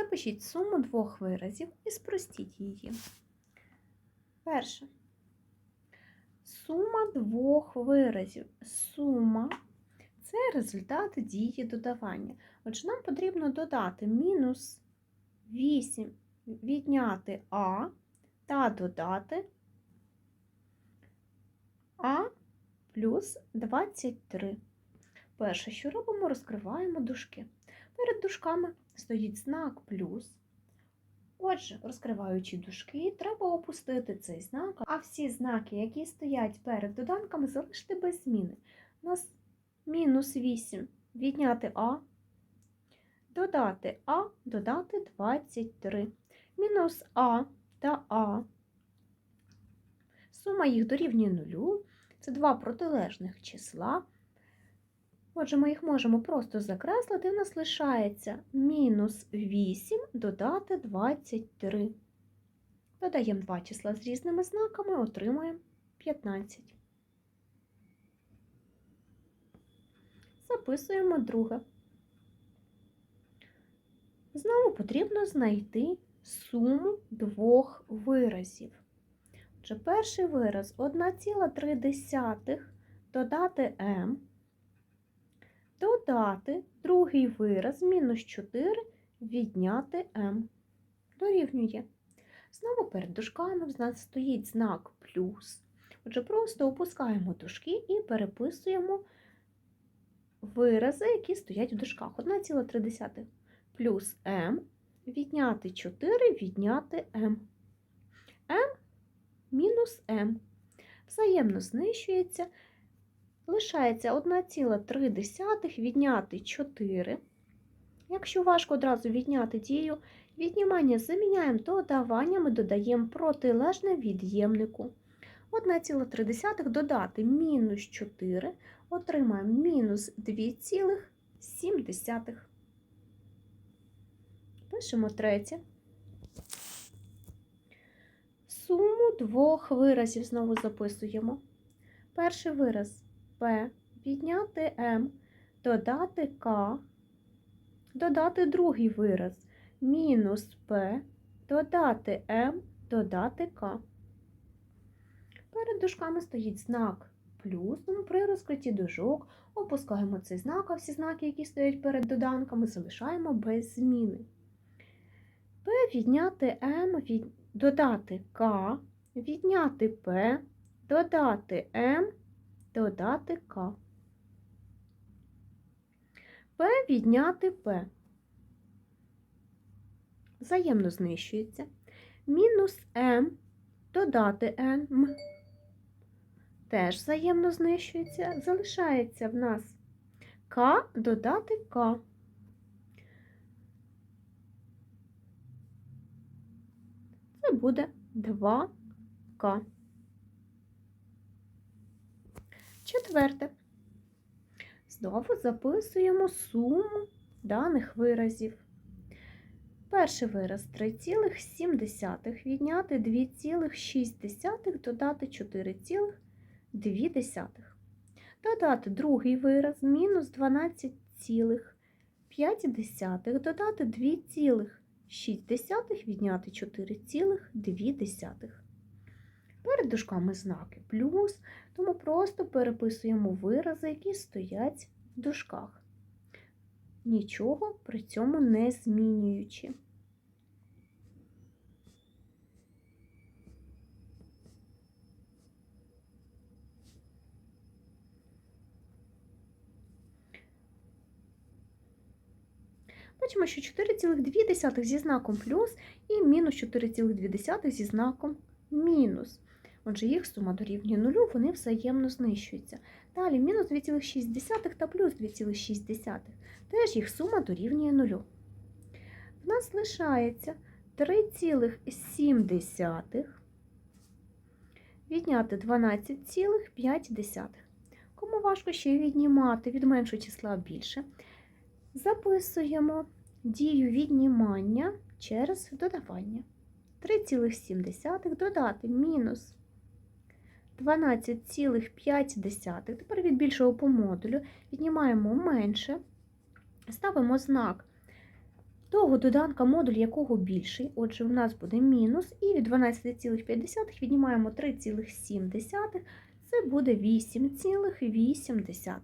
Запишіть суму двох виразів і спростіть її. Перше. Сума двох виразів. Сума це результат дії додавання. Отже, нам потрібно додати мінус 8, відняти А та додати А плюс 23. Перше, що робимо, розкриваємо дужки. Перед дужками стоїть знак плюс. Отже, розкриваючи дужки, треба опустити цей знак, а всі знаки, які стоять перед доданками, залишити без зміни. У нас мінус 8 відняти А, додати А, додати 23. Мінус А та А. Сума їх дорівнює нулю. Це два протилежних числа. Отже, ми їх можемо просто закреслити, у нас лишається мінус 8 додати 23. Додаємо два числа з різними знаками, отримуємо 15. Записуємо друге. Знову потрібно знайти суму двох виразів. Отже, перший вираз 1,3 додати m додати другий вираз мінус 4 відняти m. Дорівнює. Знову перед дужками в нас стоїть знак плюс. Отже, просто опускаємо дужки і переписуємо вирази, які стоять в дужках. 1,3 плюс m відняти 4 відняти m. m мінус m. Взаємно знищується. Лишається 1,3 відняти 4. Якщо важко одразу відняти дію, віднімання заміняємо додаванням і додаємо протилежне від'ємнику. 1,3 додати мінус 4, отримаємо мінус 2,7. Пишемо третє. Суму двох виразів знову записуємо. Перший вираз П, підняти М, додати К, додати другий вираз. Мінус П, додати М, додати К. Перед дужками стоїть знак плюс, тому при розкритті дужок опускаємо цей знак, а всі знаки, які стоять перед доданками, залишаємо без зміни. П. Відняти М, від... додати К, відняти П, додати М, додати К. П відняти П. Взаємно знищується. Мінус М додати М. Теж взаємно знищується. Залишається в нас К додати К. Це буде 2К. Четверте. Знову записуємо суму даних виразів. Перший вираз 3,7 відняти 2,6 додати 4,2. Додати другий вираз мінус 12,5 додати 2,6 відняти 4,2. Перед дужками знаки плюс, тому просто переписуємо вирази, які стоять в дужках, нічого при цьому не змінюючи. Бачимо, що 4,2 зі знаком плюс і мінус 4,2 зі знаком мінус. Отже, їх сума дорівнює нулю, вони взаємно знищуються. Далі мінус 2,6 та плюс 2,6. Теж їх сума дорівнює нулю. В нас лишається 3,7 відняти 12,5. Кому важко ще віднімати від меншого числа більше, записуємо дію віднімання через додавання. 3,7 додати мінус 12,5. Тепер від більшого по модулю віднімаємо менше, ставимо знак того доданка, модуль якого більший, отже, у нас буде мінус, і від 12,5 віднімаємо 3,7, це буде 8,8.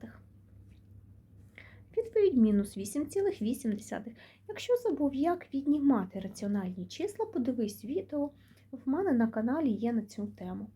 Відповідь мінус 8,8. Якщо забув, як віднімати раціональні числа, подивись відео, в мене на каналі є на цю тему.